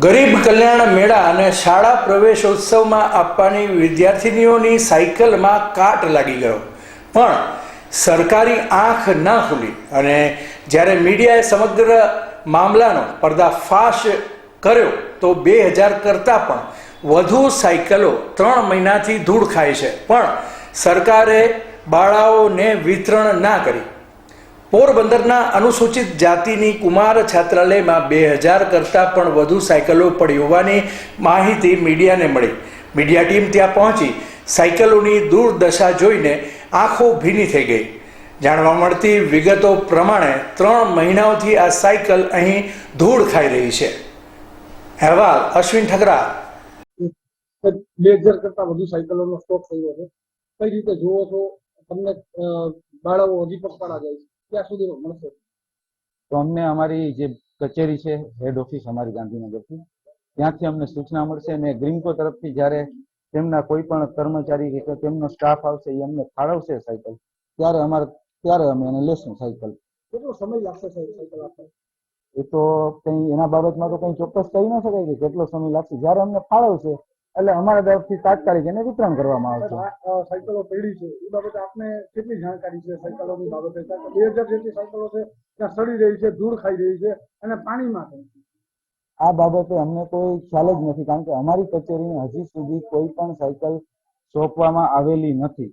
ગરીબ કલ્યાણ મેળા અને શાળા પ્રવેશોત્સવમાં આપવાની વિદ્યાર્થીનીઓની સાયકલમાં કાટ લાગી ગયો. પણ સરકારી આંખ ના ખુલી અને જ્યારે મીડિયાએ સમગ્ર મામલાનો પર્દાફાશ કર્યો, તો બે હજાર કરતાં પણ વધુ સાયકલો ત્રણ મહિનાથી ધૂળ ખાય છે. પણ સરકારે બાળાઓને વિતરણ ના કરી. પોરબંદરના અનુસૂચિત જાતિની કુમાર છાત્રાલયમાં બે હજાર કરતાં પણ વધુ સાયકલો પડી હોવાની માહિતી મીડિયાને મળી. મીડિયા ટીમ ત્યાં પહોંચી, સાયકલોની દુર્દશા જોઈને આંખો ભીની થઈ ગઈ. જાણવા મળતી વિગતો પ્રમાણે ત્રણ મહિનાઓથી આ સાયકલ અહીં ધૂળ ખાઈ રહી છે. અહેવાલ અશ્વિન ઠકરા. બે હજાર કરતા વધુ સાયકલોનો સ્ટોક થયો છે. કઈ રીતે જુઓ છો? તમને બાળકો હજી પગપાળા જાય છે. ક્યાં સુધી મળશે. તો અમને અમારી જે કચેરી છે હેડ ઓફિસ અમારી ગાંધીનગરથી ત્યાંથી અમને સૂચના મળશે અને ગ્રીમકો તરફથી જ્યારે તેમના કોઈ પણ કર્મચારી કે તેમનો સ્ટાફ આવશે એ અમને ફાળવશે સાયકલ ત્યારે અમારે ત્યારે અમે એને લેશું સાયકલ. કેટલો સમય લાગશે સાયકલ આપવા એ તો કંઈ એના બાબતમાં તો કંઈ ચોક્કસ કહી ન શકાય કે કેટલો સમય લાગશે. જ્યારે અમને ફાળવશે એટલે અમારા તરફથી તાત્કાલિક એને વિતરણ કરવામાં આવશે. સાયકલો પડી છે. એ બાબતે આપને કેટલી જાણકારી છે સાયકલોની બાબતે? બે હજાર જેટલી સાયકલો છે ત્યાં સડી રહી છે ધૂળ ખાઈ રહી છે અને પાણીમાં આ બાબતે અમને કોઈ ખ્યાલ જ નથી કારણ કે અમારી કચેરીને હજી સુધી કોઈ પણ સાયકલ સોંપવામાં આવેલી નથી.